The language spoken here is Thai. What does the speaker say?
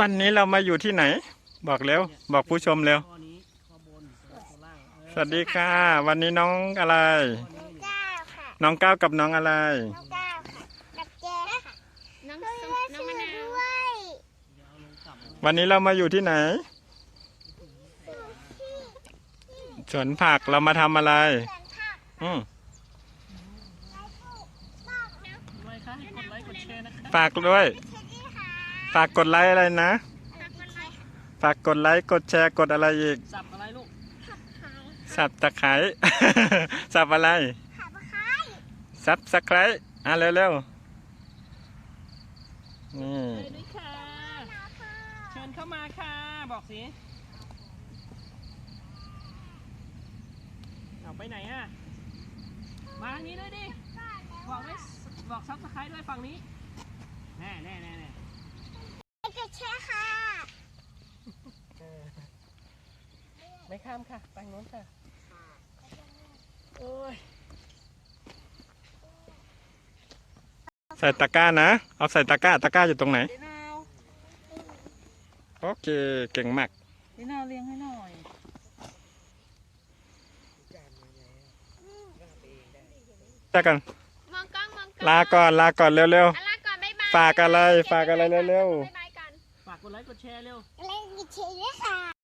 วันนี้เรามาอยู่ที่ไหน บอกเร็วบอกผู้ชมเร็วข้อนี้ข้อบนข้อล่างเออสวัสดีค่ะ วันนี้น้องอะไรน้องก้าวค่ะน้องก้าวกับน้องอะไร น้องก้าวค่ะกับแจค่ะน้องช่วยส้มว่าน้องชื่อมะนาว ด้วยเดี๋ยวเอาลงต่ำวันนี้เรามาอยู่ที่ไหน สวนผักเรามาทำอะไรเพื่อนค่ะอืมไลฟ์ปุ๊บบอกนะด้วยค่ะให้กดไลค์กดแชร์นะคะ ฝากด้วยเช็ดด้วยค่ะ ฝากกดไลค์อะไรนะตักมันไลค์ฝากกดไลค์ กดแชร์ กดอะไรอีก สับอะไรลูกขับขายสับตะไคร้ สับอะไรขับขายสับสไคร้อะเร็วๆ นี่ไปด้วยค่ะนะค่ะ เชิญเข้ามาค่ะ บอกสิเอาไปไหนอะ มาทางนี้ด้วยดิ บอกไว้บอกซับสไครต์ด้วยฝั่งนี้ แน่แน่แน่ แน่ไอ้กระแชร์ค่ะไม่ข้ามค่ะ ไปโน้นค่ะ โอ้ย ใส่ตะกร้านะ เอาใส่ตะกร้า ตะกร้าอยู่ตรงไหนพี่นาว โอเค เก่งมากพี่นาวเลี้ยงให้หน่อย เจอกัน มองกล้องมองกล้องลาก่อน ลาก่อนเร็วอะลาก่อนบ๊ายบายฝากอะไรฝากอะไรเร็วๆ บ๊ายบายกันฝากกดไลค์กดแชร์เร็ว เล่นกระแชร์ด้วยค่ะ